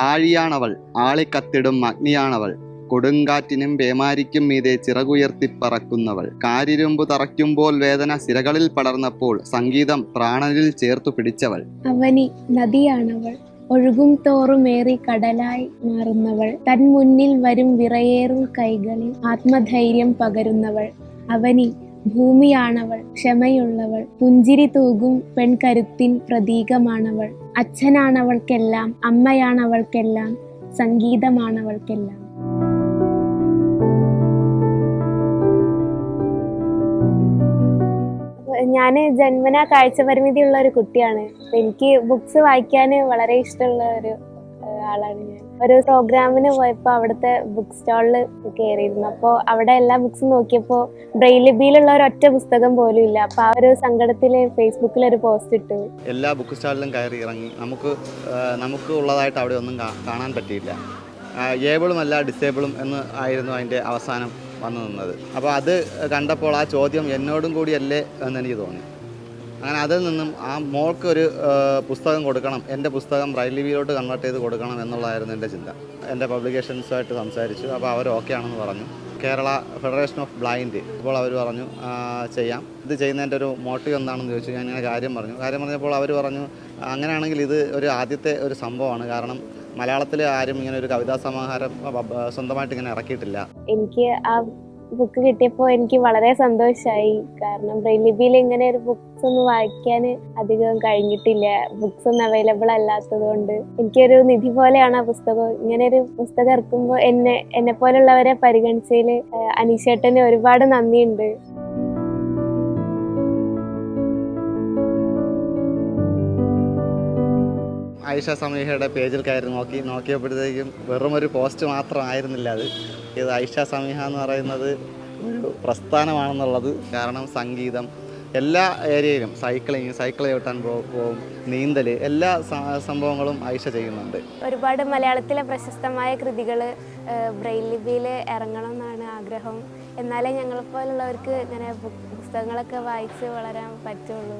ആഴിയാണവൾ ആളിക്കത്തിടും അഗ്നിയാണവൾ. കൊടുങ്കാറ്റിനും പേമാരിക്കും മീതെ ചിറകുയർത്തിപ്പറക്കുന്നവൾ. കാരിരുമ്പു തറയ്ക്കുമ്പോൾ വേദന സിരകളിൽ പടർന്നപ്പോൾ സംഗീതം പ്രാണനിൽ ചേർത്തു പിടിച്ചവൾ. അവനി നദിയാണവൾ. ഒഴുകും തോറുമേറി കടലായി മാറുന്നവൾ. തൻ മുന്നിൽ വരും വിറയേറും കൈകളിൽ ആത്മധൈര്യം പകരുന്നവൾ. അവനി ഭൂമിയാണവൾ ക്ഷമയുള്ളവൾ. പുഞ്ചിരി തൂകും പെൺകരുത്തിൻ പ്രതീകമാണവൾ. അച്ഛനാണവൾക്കെല്ലാം അമ്മയാണവൾക്കെല്ലാം സംഗീതമാണവൾക്കെല്ലാം. ഞാൻ ജന്മനാ കാഴ്ചപരിമിതി ഉള്ള ഒരു കുട്ടിയാണ്. എനിക്ക് ബുക്സ് വായിക്കാൻ വളരെ ഇഷ്ടമുള്ള ഒരു ആളാണ് ഞാൻ. ഒരു പ്രോഗ്രാമിന് പോയപ്പോൾ അവിടുത്തെ ബുക്ക് സ്റ്റാളിൽ കയറിയിരുന്നു അപ്പോൾ അവിടെ എല്ലാ ബുക്സും നോക്കിയപ്പോൾ ഒരു ഒറ്റ പുസ്തകം പോലും ഇല്ല. അപ്പൊ ആ ഒരു സങ്കടത്തിൽ ഫേസ്ബുക്കിൽ ഒരു പോസ്റ്റ് ഇട്ടു. എല്ലാ ബുക്ക് സ്റ്റാളിലും കയറി ഇറങ്ങി. നമുക്ക് നമുക്ക് ഉള്ളതായിട്ട് അവിടെ ഒന്നും കാണാൻ പറ്റിയില്ല. ഏബിളും അല്ല ഡിസേബിളും എന്ന് ആയിരുന്നു അതിന്റെ അവസാനം വന്നു നിന്നത്. അപ്പോൾ അത് കണ്ടപ്പോൾ ആ ചോദ്യം എന്നോടും കൂടിയല്ലേ എന്ന് എനിക്ക് തോന്നി. അങ്ങനെ അതിൽ നിന്നും ആ മോൾക്ക് ഒരു പുസ്തകം കൊടുക്കണം. എന്റെ പുസ്തകം ലിപിയിലോട്ട് കൺവേർട്ട് ചെയ്ത് കൊടുക്കണം എന്നുള്ളതായിരുന്നു എന്റെ ചിന്ത. എന്റെ പബ്ലിക്കേഷൻസുമായിട്ട് സംസാരിച്ചു. അപ്പോൾ അവർ ഓക്കെ ആണെന്ന് പറഞ്ഞു. കേരള ഫെഡറേഷൻ ഓഫ് ബ്ലൈൻഡ് ഇപ്പോൾ അവർ പറഞ്ഞു ചെയ്യാം. ഇത് ചെയ്യുന്നതിന്റെ ഒരു മോട്ടീവ് എന്താണെന്ന് ചോദിച്ചു ഞാൻ ഇങ്ങനെ കാര്യം പറഞ്ഞു. കാര്യം പറഞ്ഞപ്പോൾ അവർ പറഞ്ഞു അങ്ങനെയാണെങ്കിൽ ഇത് ഒരു ആദ്യത്തെ ഒരു സംഭവമാണ്. കാരണം മലയാളത്തിൽ ആരും ഇങ്ങനെ ഒരു കവിതാ സമാഹാരം സ്വന്തമായിട്ട് ഇങ്ങനെ ഇറക്കിയിട്ടില്ല. എനിക്ക് ആ ബുക്ക് കിട്ടിയപ്പോൾ എനിക്ക് വളരെ സന്തോഷമായി കാരണം ബ്രെയിലിബിയിൽ ഇങ്ങനെ ഒരു ബുക്സ് ഒന്നും വായിക്കാൻ അധികം കഴിഞ്ഞിട്ടില്ല. ബുക്സ് ഒന്നും അവൈലബിൾ അല്ലാത്തത് കൊണ്ട് എനിക്കൊരു നിധി പോലെയാണ് ആ പുസ്തകം. ഇങ്ങനെ ഒരു പുസ്തകം ഇറക്കുമ്പോൾ എന്നെ എന്നെ പോലുള്ളവരെ പരിഗണിച്ചതിൽ അനീഷേട്ടന് ഒരുപാട് നന്ദിയുണ്ട്. ആയിഷ സമീഹയുടെ പേജിൽ കയറി നോക്കി നോക്കിയപ്പോഴത്തേക്കും വെറും ഒരു പോസ്റ്റ് മാത്രമായിരുന്നില്ല അത്. ഇത് ആയിഷ സമീഹ എന്ന് പറയുന്നത് ഒരു പ്രസ്ഥാനമാണെന്നുള്ളത് കാരണം സംഗീതം. എല്ലാ ഏരിയയിലും സൈക്ലിങ് സൈക്കിൾ ചവിട്ടാൻ പോകും നീന്തൽ എല്ലാ സംഭവങ്ങളും ഐഷ ചെയ്യുന്നുണ്ട്. ഒരുപാട് മലയാളത്തിലെ പ്രശസ്തമായ കൃതികൾ ബ്രെയിൽ ലിപിയിൽ ഇറങ്ങണം എന്നാണ് ആഗ്രഹം. എന്നാലേ ഞങ്ങളെപ്പോലുള്ളവർക്ക് ഇങ്ങനെ പുസ്തകങ്ങളൊക്കെ വായിച്ച് വളരാൻ പറ്റുള്ളൂ.